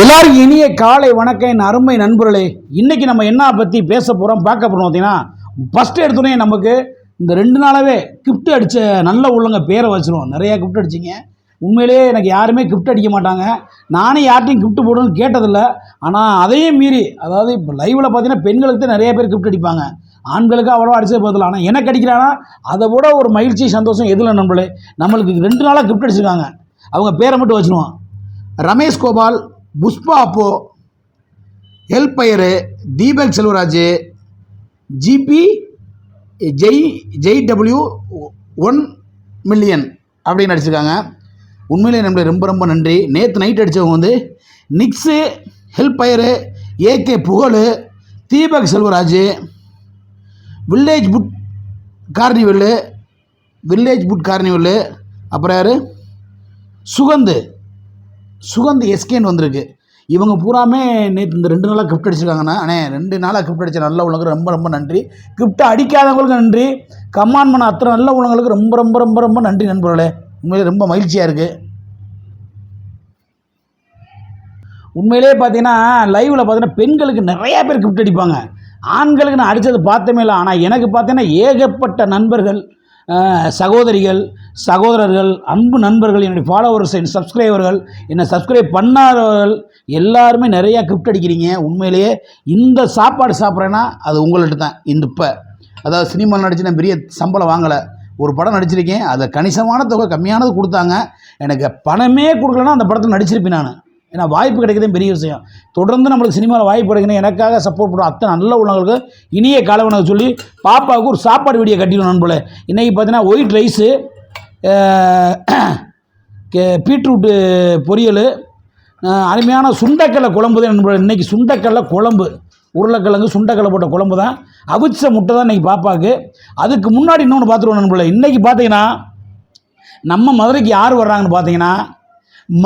எல்லாருக்கும் இனிய காலை வணக்கம் என் அருமை நண்பர்களே. இன்னைக்கு நம்ம என்ன பற்றி பேச போகிறோம் பார்க்க போகிறோம் பார்த்தீங்கன்னா ஃபஸ்ட்டு எடுத்தோடனே நமக்கு இந்த ரெண்டு நாளாவே கிஃப்ட் அடித்த நல்ல உள்ளவங்க பேரை வச்சிருவோம். நிறையா கிஃப்ட் அடிச்சிங்க. உண்மையிலேயே எனக்கு யாருமே கிஃப்ட் அடிக்க மாட்டாங்க. நானே யார்ட்டையும் கிஃப்ட் போடணும்னு கேட்டதில்லை. ஆனால் அதையும் மீறி அதாவது இப்போ லைவில் பார்த்தீங்கன்னா பெண்களுக்கு தான் நிறைய பேர் கிஃப்ட் அடிப்பாங்க. ஆண்களுக்கு அவ்வளோ அடிச்சது போதில்லை ஆனால் எனக்கு அடிக்கிறானா அதை விட ஒரு மகிழ்ச்சி சந்தோஷம் எதில் நம்மளே நம்மளுக்கு ரெண்டு நாளாக கிஃப்ட் அடிச்சிருக்காங்க. அவங்க பேரை மட்டும் வச்சிருவோம். ரமேஷ் கோபால் புஷ்பா அப்போ ஹெல்பயரு Deepak Selvaraj GP Jai Jai W one million அப்படின்னு அடிச்சிருக்காங்க உண்மையிலே நம்மளுக்கு ரொம்ப ரொம்ப நன்றி. நேற்று நைட் அடித்தவங்க வந்து நிக்ஸு ஹெல்பயரு AK Pugazh Deepak Selvaraj village food carnival village food carnival அப்புறம் யார்? சுகந்து. சுகந்த் எஸ்கேன்னு வந்திருக்கு. இவங்க பூராமே நேற்று இந்த ரெண்டு நாளாக கிஃப்ட் அடிச்சிருக்காங்கண்ணா. அண்ணே ரெண்டு நாளாக கிஃப்ட் அடித்த நல்ல உலகம் ரொம்ப ரொம்ப நன்றி. கிஃப்ட் அடிக்காதவங்களுக்கு நன்றி. கமான் பண்ண அத்தனை நல்ல உலகங்களுக்கு ரொம்ப ரொம்ப ரொம்ப ரொம்ப நன்றி நண்பர்களே. உண்மையிலே ரொம்ப மகிழ்ச்சியாக இருக்குது உண்மையிலே பார்த்தீங்கன்னா லைவில் பார்த்தீங்கன்னா பெண்களுக்கு நிறையா பேர் கிஃப்ட் அடிப்பாங்க. ஆண்களுக்கு நான் அடித்தது பார்த்தமே இல்லை. ஆனால் எனக்கு பார்த்தீங்கன்னா ஏகப்பட்ட நண்பர்கள் சகோதரிகள் சகோதரர்கள் அன்பு நண்பர்கள் என்னுடைய ஃபாலோவர்ஸ் என் சப்ஸ்கிரைபர்கள் என்னை சப்ஸ்கிரைப் பண்ணாதவர்கள் எல்லாருமே நிறையா கிஃப்ட் அடிக்கிறீங்க. உண்மையிலேயே இந்த சாப்பாடு சாப்பிட்றேன்னா அது உங்கள்கிட்ட தான். இந்த இப்போ அதாவது சினிமாவில் நடிச்சு நான் பெரிய சம்பளம் வாங்கலை. ஒரு படம் நடிச்சிருக்கேன். அதை கணிசமான தொகை கம்மியானது கொடுத்தாங்க. எனக்கு பணமே கொடுக்கலன்னா அந்த படத்தில் நடிச்சிருப்பேன் நான். ஏன்னா வாய்ப்பு கிடைக்கிறதே பெரிய விஷயம். தொடர்ந்து நம்மளுக்கு சினிமாவில் வாய்ப்பு கிடைக்கணும் எனக்காக சப்போர்ட் பண்ணுற அத்தனை நல்ல உள்ளவங்களுக்கு இனிய காலவனுக்கு சொல்லி பாப்பாவுக்கு ஒரு சாப்பாடு வீடியோ கட்டிடணும் நண்பர்களே. இன்றைக்கி பார்த்தீங்கன்னா ஒயிட் ரைஸு பீட்ரூட்டு பொரியல் அருமையான சுண்டக்கடலை குழம்பு தான் நண்பர்களே. இன்றைக்கி சுண்டக்கடலை குழம்பு. உருளைக்கிழங்கு சுண்டக்கடலை போட்ட குழம்பு தான். அவிச்ச முட்டை தான் இன்றைக்கி பாப்பாவுக்கு. அதுக்கு முன்னாடி இன்னொன்று பார்த்துருவோம் நண்பர்களே. இன்றைக்கி பார்த்தீங்கன்னா நம்ம மதுரைக்கு யார் வர்றாங்கன்னு பார்த்தீங்கன்னா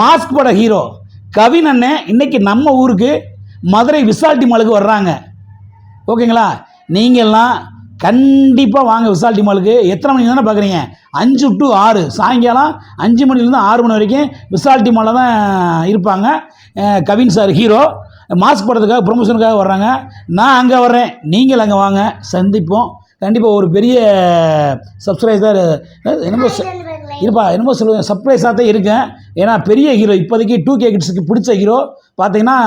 மாஸ்க் பட ஹீரோ. கவின் அண்ணன் இன்னைக்கு நம்ம ஊருக்கு மதுரை விசால்டி மாலுக்கு வர்றாங்க. ஓகேங்களா? நீங்கள்லாம் கண்டிப்பாக வாங்க விசால்டி மாலுக்கு. எத்தனை மணிக்கு தானே பார்க்குறீங்க? அஞ்சு டு ஆறு. சாயங்காலம் அஞ்சு மணிலேருந்து ஆறு மணி வரைக்கும் விசால்டி மாலில் தான் இருப்பாங்க. Kavin sir hero. மாஸ்க் படத்துக்காக ப்ரொமோஷனுக்காக வர்றாங்க. நான் அங்கே வர்றேன். நீங்கள் அங்கே வாங்க. சந்திப்போம். கண்டிப்பாக ஒரு பெரிய சப்ஸ்கிரைபர் என்னமோ இருப்பா என்னமோ சொல்லுவேன் சர்ப்ரைஸாக தான் இருக்கேன். ஏன்னா பெரிய ஹீரோ இப்போதைக்கு டூ கே கிட்ஸுக்கு பிடிச்ச ஹீரோ பார்த்தீங்கன்னா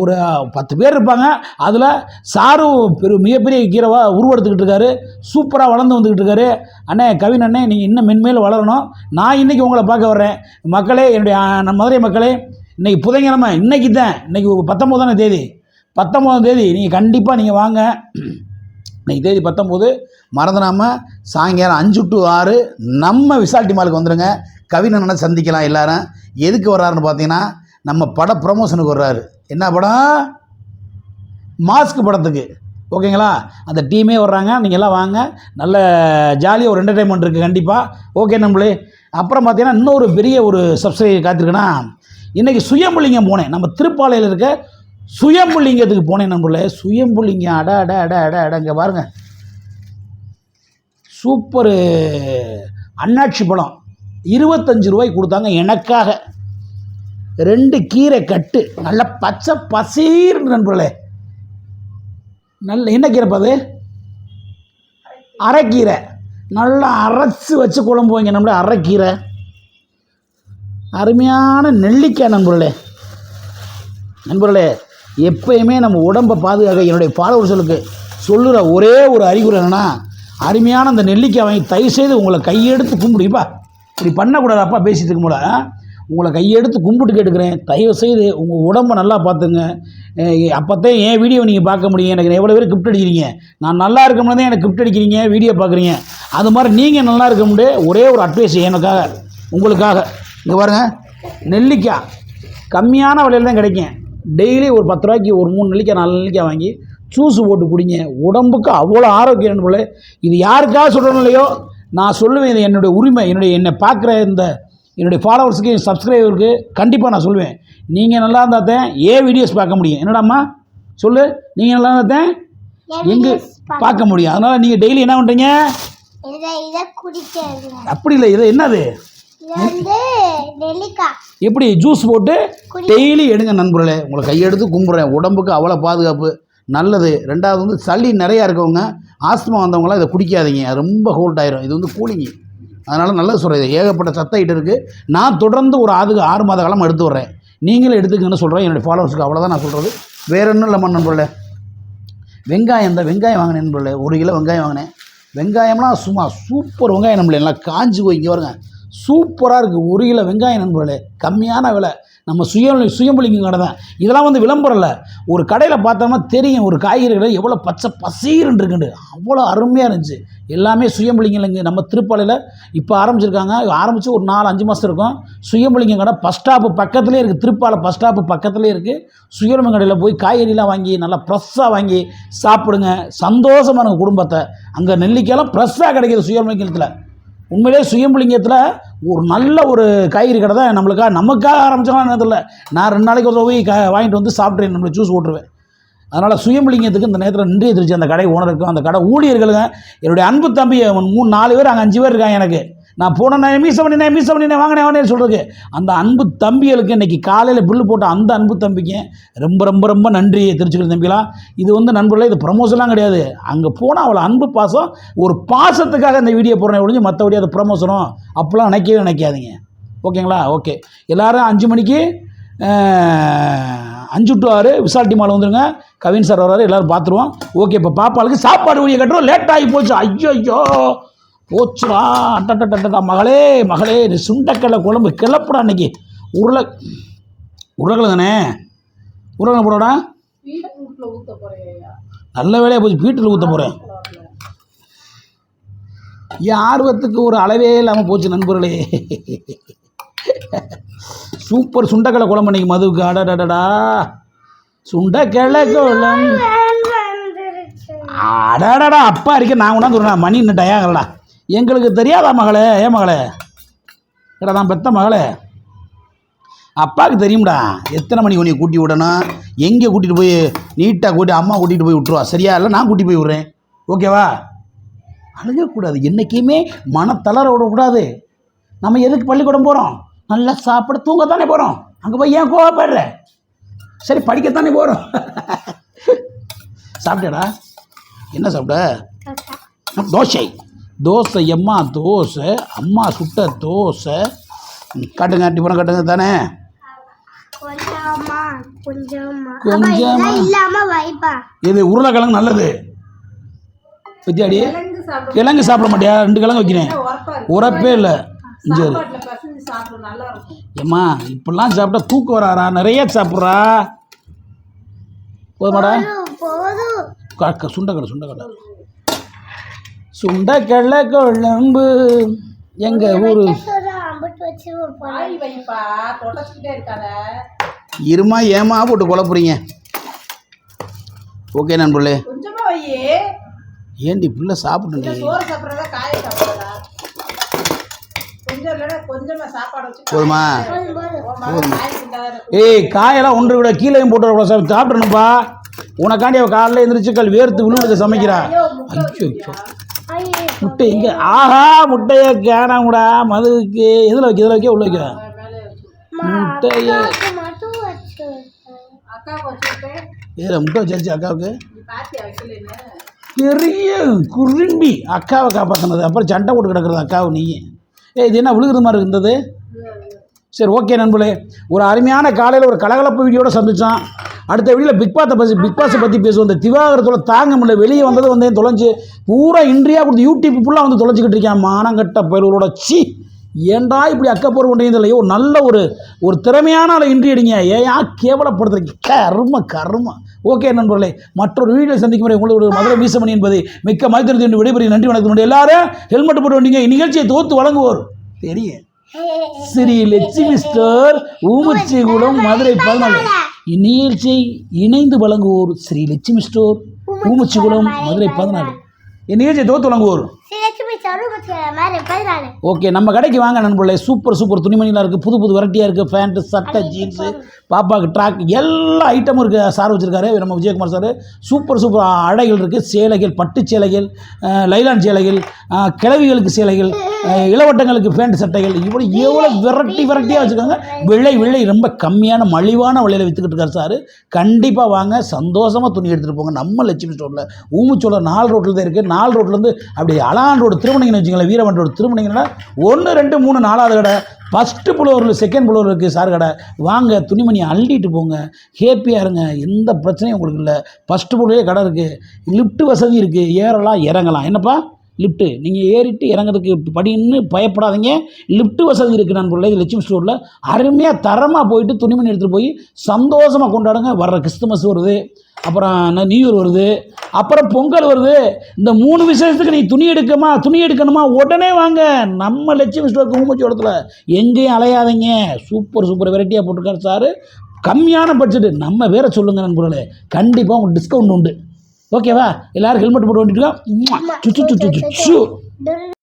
ஒரு பத்து பேர் இருப்பாங்க. அதில் சாரும் பெரு மிகப்பெரிய ஹீரோவாக உருவெடுத்துக்கிட்டு இருக்காரு. சூப்பராக வளர்ந்து வந்துக்கிட்டு இருக்காரு. அண்ணே கவின் அண்ணே நீங்கள் இன்னும் மென்மேலும் வளரணும். நான் இன்றைக்கி உங்களை பார்க்க வர்றேன். மக்களே என்னுடைய மதுரை மக்களே இன்றைக்கி புதன்கிழமை இன்றைக்கி தான் இன்றைக்கி பத்தொம்போதான தேதி. பத்தொம்போதாம் தேதி நீங்கள் கண்டிப்பாக நீங்கள் வாங்க. இன்னைக்கு தேதி பத்தொம்போது மறந்துடாமல் சாயங்காலம் அஞ்சு டு ஆறு நம்ம விசால்டி மாலுக்கு வந்துடுங்க கவினனை சந்திக்கலாம் எல்லாரும். எதுக்கு வர்றாருன்னு பார்த்தீங்கன்னா நம்ம பட ப்ரமோஷனுக்கு வர்றாரு. என்ன படம்? மாஸ்க் படத்துக்கு. ஓகேங்களா அந்த டீமே வர்றாங்க. நீங்கள் எல்லாம் வாங்க. நல்ல ஜாலியாக ஒரு என்டர்டைன்மெண்ட் இருக்குது கண்டிப்பாக ஓகே நம்மளே. அப்புறம் பார்த்தீங்கன்னா இன்னொரு பெரிய ஒரு சப்ஸ்கிரைப் காத்திருக்குன்னா இன்றைக்கி சுயம்புலிங்கம் போனேன். நம்ம திருப்பாலையில் இருக்க சுயம்புலிங்கத்துக்கு போனேன் நம்மளே. சுயம்புலிங்கம். அட அட அட அட அட இங்கே பாருங்கள் சூப்பரு அண்ணாச்சி பழம் இருபத்தஞ்சு ரூபாய்க்கு கொடுத்தாங்க எனக்காக. ரெண்டு கீரை கட்டு. நல்ல பச்சை பசீர்னு நண்பர்களே. நல்ல என்ன கீரைப்பா அது? அரைக்கீரை. நல்லா அரைச்சி வச்சு குழம்பு வைங்க நம்மளே அரைக்கீரை. அருமையான நெல்லிக்காய் நண்பர்களே. நண்பர்களே எப்பயுமே நம்ம உடம்பை பாதுகாக்க என்னுடைய ஃபாலோவர்ஸுக்கு சொல்லுற ஒரே ஒரு அறிகுறி என்னன்னா அருமையான அந்த நெல்லிக்காய் வாங்கி தயவு செய்து உங்களை கையெடுத்து கும்பிடுப்பா இப்படி பண்ணக்கூடாதுப்பா பேசிட்டு இருக்கும் போல உங்களை கையெடுத்து கும்பிட்டு கேட்டுக்கிறேன். தயவு செய்து உங்கள் உடம்பை நல்லா பார்த்துங்க. அப்போத்தான் என் வீடியோ நீங்கள் பார்க்க முடியும். எனக்கு எவ்வளோ பேர் கிஃப்ட் அடிக்கிறீங்க? நான் நல்லா இருக்கும் தான் எனக்கு கிஃப்ட் அடிக்கிறீங்க வீடியோ பார்க்குறீங்க. அது மாதிரி நீங்கள் நல்லா இருக்க முடியாது ஒரே ஒரு அட்வைஸ் எனக்காக உங்களுக்காக. இங்கே பாருங்கள் நெல்லிக்காய் கம்மியான விலையில் தான் கிடைக்கும். டெய்லி ஒரு பத்து ரூபாய்க்கு ஒரு மூணு நெல்லிக்காய் நாலு நெல்லிக்காய் வாங்கி ஜூஸ் போட்டு குடிங்க. உடம்புக்கு அவ்வளோ ஆரோக்கியம் போல இது யாருக்காக சொல்கிறோம் இல்லையோ? நான் சொல்லுவேன் இது என்னுடைய உரிமை என்னுடைய என்னை பார்க்குற இந்த என்னுடைய ஃபாலோவர்ஸுக்கு சப்ஸ்கிரைபருக்கு கண்டிப்பாக நான் சொல்லுவேன். நீங்கள் நல்லா இருந்தால் தான் ஏன் வீடியோஸ் பார்க்க முடியும். என்னடாம்மா? சொல்லு. நீங்கள் நல்லா இருந்தால் தான் எங்கே பார்க்க முடியும். அதனால் நீங்கள் டெய்லி என்ன பண்ணுறீங்க அப்படி இல்லை. இது என்னது? எப்படி? ஜூஸ் போட்டு டெய்லி எடுங்க நண்பர்களே. உங்களை கையெடுத்து கும்பிட்றேன். உடம்புக்கு அவ்வளோ பாதுகாப்பு. நல்லது. ரெண்டாவது வந்து சளி நிறையா இருக்கவங்க ஆஸ்துமா வந்தவங்களாம் இதை குடிக்காதீங்க. அது ரொம்ப ஹோல்ட் ஆயிரும். இது வந்து கூலிங்கு அதனால் நல்லது சொல்கிறேன் இது ஏகப்பட்ட சத்த இருக்குது நான் தொடர்ந்து ஒரு ஆறு ஆறு மாத காலம் எடுத்து வர்றேன். நீங்களும் எடுத்துக்கங்கன்னு சொல்கிறேன் என்னுடைய ஃபாலோவர்ஸுக்கு அவ்வளோதான் நான் சொல்கிறது வேறு ஒன்றும் இல்லை நண்பர்களே? வெங்காயம் இந்த வெங்காயம் வாங்கினேன் நண்பர்களே. ஒரு கிலோ வெங்காயம் வாங்கினேன். வெங்காயம்லாம் சும்மா சூப்பர் வெங்காயம் நம்மளே எல்லாம் காஞ்சி போய் இங்கே வருங்க சூப்பராக இருக்குது ஒரு கிலோ வெங்காயம் நண்பர்களே. கம்மியான விலை. நம்ம சுய சுயம்பளிங்க கடை தான். இதெல்லாம் வந்து விளம்பரம் இல்லை ஒரு கடையில் பார்த்தோம்னா தெரியும் ஒரு காய்கறி கடை எவ்வளோ பச்சை பசீர்னு இருக்குண்டு. அவ்வளோ அருமையாக இருந்துச்சு. எல்லாமே சுயம்பளிங்க நம்ம திருப்பாலையில் இப்போ ஆரம்பிச்சிருக்காங்க. ஆரம்பித்து ஒரு நாலு அஞ்சு மாதம் இருக்கும். சுயம்பளிங்க கடை பஸ் ஸ்டாப்பு பக்கத்துலேயே இருக்குது திருப்பாலை பஸ் ஸ்டாப்பு பக்கத்துலேயே இருக்குது சுயம்பு கடையில் போய் காய்கறிலாம் வாங்கி நல்லா ஃப்ரெஷ்ஷாக வாங்கி சாப்பிடுங்க. சந்தோஷமாக இருங்க குடும்பத்தை. அங்கே நெல்லிக்காயெல்லாம் ஃப்ரெஷ்ஷாக கிடைக்கிது சுயம்பளிங்கத்தில் உண்மையிலே சுயம்புலிங்கத்தில் ஒரு நல்ல ஒரு காய்கறி கடை தான் நம்மளுக்காக நமக்காக ஆரம்பிச்சாலும் தெரியல. நான் ரெண்டு நாளைக்கு ஒரு போய் க வாங்கிட்டு வந்து சாப்பிட்றேன் நம்மளுக்கு ஜூஸ் ஓட்டுருவேன் அதனால் சுயம்புலிங்கத்துக்கு இந்த நேரத்தில் நின்றிய திருச்சி அந்த கடை ஓனருக்கும் அந்த கடை ஊழியர்களுங்க என்னுடைய அன்பு தம்பி மூணு நாலு பேர் அங்கே அஞ்சு பேர் இருக்காங்க எனக்கு. நான் போனேன் மீச பண்ணினேன் மீச பண்ணினேன் வாங்கினேன் வாங்கினேன் சொல்கிறதுக்கு அந்த அன்பு தம்பிகளுக்கு இன்றைக்கி காலையில் பில்லு போட்ட அந்த அன்பு தம்பிக்கு ரொம்ப ரொம்ப ரொம்ப நன்றி திருச்சிக்கிற தம்பிலாம் இது வந்து நண்பர்களே இது ப்ரமோஷன்லாம் கிடையாது. அங்கே போனால் அவ்வளோ அன்பு பாசம் ஒரு பாசத்துக்காக இந்த வீடியோ போடுறேன் ஒழிஞ்சு மற்றபடி அது ப்ரமோஷனோ அப்போலாம் நினைக்கவே நினைக்காதீங்க. ஓகேங்களா? ஓகே. எல்லோரும் அஞ்சு மணிக்கு அஞ்சு டு ஆறு விசால்ட்டி மாலை வந்துருங்க. கவின் சார் வர்றாரு எல்லோரும் பார்த்துருவோம். ஓகே இப்போ பாப்பாளுக்கு சாப்பாடு வழியை கட்டுறோம். லேட் ஆகி போச்சு. ஐயோ ஐயோ போச்சுடா. அட்டட்டட்டா. மகளே மகளே நீ சுண்டக்கடலை குழம்பு கிளப்புடா அன்னைக்கு உருளை உருளைக்கிழங்கண்ணே உருளைக்கிழங்கு போடா நல்ல வேலையாக போச்சு. வீட்டில் ஊற்ற போகிறேன் என் ஆர்வத்துக்கு ஒரு அளவே இல்லாமல் போச்சு நண்பர்களே. சூப்பர் சுண்டக்கடலை குழம்பு அன்னைக்கு மதுவுக்கு. அடடடடா சுண்டக்கடலை குழம்பு. அடடடா அப்பா இருக்க நான் கொண்டாந்து மணி இன்னும் டயாகலடா எங்களுக்கு தெரியாதா மகளே? ஏன் மகளே? ஏடா நான் பெத்த மகளே? அப்பாவுக்கு தெரியும்டா. எத்தனை மணி உன்னை கூட்டி விடணும்? எங்கே கூட்டிகிட்டு போய் நீட்டாக கூட்டி அம்மா கூட்டிகிட்டு போய் விட்ருவா சரியா? இல்லை நான் கூட்டி போய் விட்றேன். ஓகேவா? அழுகக்கூடாது. என்றைக்குமே மனத்தளர விடக்கூடாது. நம்ம எதுக்கு பள்ளிக்கூடம் போகிறோம் நல்லா சாப்பிட தூங்கத்தானே போகிறோம் அங்கே போய் ஏன் கோவப்படுற? சரி படிக்கத்தானே போகிறோம் சாப்பிட்டேடா என்ன சாப்பிட்ட? தோசை. தோசை அம்மா தோசை அம்மா சுட்ட தோசை. காட்டுங்க டிஃபனை காட்டுங்க தானே? கொஞ்சமா இது உருளைக்கிழங்கு நல்லது. வித்தியாடி கிழங்கு சாப்பிட மாட்டியா? ரெண்டு கிழங்கு வைக்கிறேன். உரப்பா இல்லை. சரி சாப்பாட்டுல பசங்க சாப்பிடும் நல்லா இருக்கும். ஏம்மா இப்படிலாம் சாப்பிட்டா தூக்கம் வராரா? நிறைய சாப்பிட்றா. போதுமாடா. போதும் க- வாய் வைப்பா தொடச்சிக்கிட்டே இருக்காத. இருமா ஏமா போட்டு குழப்புறீங்க. ஓகே நண்பர்களே. கொஞ்சமா வையே. ஏண்டி பிள்ளை சாப்பிட்டுங்க சோறு சாப்பிட்றதா காய சாப்பிட்றதா? கொஞ்சம் இல்லைன்னா கொஞ்சமா சாப்பாடு வச்சு போதுமா? ஏய் காயெல்லாம் ஒன்று விட கீழேயும் போட்டு சார். சாப்பிட்றணுப்பா உனக்காண்டி அவள் காலையில் எழுந்திரிச்சு கல் வேர்த்து விழுவுக்கு சமைக்கிறா. ஐயே, முட்டை எங்கே ஆஹா முட்டையை கேனாங்கடா மதுவுக்கு எதில் வைக்க இதில் வைக்க? உள்ள வைக்க. முட்டையை. இதில் முட்டை வச்சாச்சு அக்காவுக்கு. நீ பாத்தியா வைக்கலன்னு பெரிய குறும்பி அக்காவை காப்பாற்றினது அப்புறம் சண்டை போட்டு கிடக்குறது அக்காவை நீ. ஏய் இது என்ன விழுகுறது மாதிரி இருந்தது? சரி ஓகே நண்பர்களே. ஒரு அருமையான காலையில் ஒரு கலகலப்பு வீடியோட சந்திச்சான். அடுத்த வீடியோவில் பிக் பாஸை பற்றி பிக் பாஸை பற்றி பேசுவோம். இந்த திவாகரத்தோட தாங்க முடியல. வெளியே வந்தது வந்து தொலைஞ்சு பூரா இன்றியா கொடுத்து யூடியூப் ஃபுல்லாக வந்து தொலைச்சிக்கிட்டு இருக்கேன். மானங்கட்ட பயல்களோட சி ஏன்டா இப்படி அக்கப்போர் கொண்டீங்க இல்லையோ நல்ல ஒரு ஒரு திறமையான ஆளை இன்றி அடிங்க ஏன் கேவலப்படுத்துறீங்க. கர்ம கர்ம. ஓகே நண்பர்களே மற்றொரு வீடியோ சந்திக்கும் வரை உங்களுக்கு ஒரு மதுரை மீசமணி என்பதை மிக்க மகிழ்ச்சி என்று விடைபெறும் நன்றி வணக்கம். எல்லாரும் ஹெல்மெட் போட்டு வந்தீங்க. இந்நிகழ்ச்சியை தோத்து வழங்குவோர். தெரியும். ஸ்ரீ லட்சுமி ஸ்டோர் ஊமச்சிகுளம் மதுரை பதினாலு இந்நிகழ்ச்சியை இணைந்து வழங்குவோர் ஸ்ரீ லட்சுமி ஸ்டோர் ஊமச்சிகுளம் மதுரை பதினாலு. இந்நிகழ்ச்சியை தோத்து வழங்குவோர்? ஓகே நம்ம கடைக்கு வாங்க நண்பர்களே. சூப்பர் சூப்பர் துணிமணிலாம் இருக்குது புது புது வெரைட்டியாக இருக்குது ஃபேண்ட்டு சட்டை ஜீன்ஸு பாப்பாவுக்கு ட்ராக் எல்லா ஐட்டமும் இருக்குது சார் வச்சுருக்காரு நம்ம விஜயகுமார் சார். சூப்பர் சூப்பர் அடைகள் இருக்குது சேலைகள் பட்டு சேலைகள் லைலான் சேலைகள் கிழவிகளுக்கு சேலைகள். இளவட்டங்களுக்கு பேண்ட் சட்டைகள். இவ்வளோ எவ்வளோ வெரைட்டி வெரைட்டியாக வச்சுருக்காங்க. விலை விலை ரொம்ப கம்மியான மலிவான விலையில் விற்றுக்கிட்டு இருக்காரு சார். கண்டிப்பாக வாங்க சந்தோஷமாக துணி எடுத்துகிட்டு போங்க. நம்ம லட்சுமி ஸ்டோரில் ஊமுச்சோளம் நாலு ரோட்டில் தான் இருக்குது நாலு ரோட்லேருந்து அப்படி அலான் ரோடு திருமணிங்கன்னு வச்சுங்களேன் வீரவன் ரோடு திருமணிங்கன்னா ஒன்று ரெண்டு மூணு நாலாவது கடை. ஃபஸ்ட்டு புலோரில் செகண்ட் புலோர் இருக்குது சார் கடை. வாங்க துணிமணி அள்ளிட்டு போங்க. ஹேப்பியாக இருங்க. எந்த பிரச்சனையும் உங்களுக்கு இல்லை. ஃபஸ்ட்டு புலோரே கடை இருக்குது லிஃப்ட் வசதி இருக்குது ஏறலாம் இறங்கலாம். என்னப்பா? லிஃப்ட்டு நீங்கள் ஏறிட்டு இறங்குறதுக்கு படின்னு பயப்படாதீங்க. லிஃப்ட்டு வசதி இருக்குது நான் பிள்ளை லட்சுமி ஸ்டோரில். அருமையாக தரமாக போயிட்டு துணிமணி எடுத்துகிட்டு போய் சந்தோஷமாக கொண்டாடுங்க. வர்ற கிறிஸ்துமஸ் வருது அப்புறம் ந- நியூ இயர் வருது அப்புறம் பொங்கல் வருது. இந்த மூணு விசேஷத்துக்கு நீ துணி எடுக்கமா துணி எடுக்கணுமா? உடனே வாங்க. நம்ம லட்சுமி ஸ்டோருக்கு ஊமச்சோளத்தில் எங்கேயும் அலையாதீங்க. சூப்பர் சூப்பர் வெரைட்டியாக போட்டிருக்காரு சார். கம்மியான பட்ஜெட்டு நம்ம வேற சொல்லுங்க நண்பர்களே. கண்டிப்பாக உங்களுக்கு டிஸ்கவுண்ட் உண்டு. ஓகேவா? எல்லாரும் ஹெல்மெட் போட்டு வந்துட்டு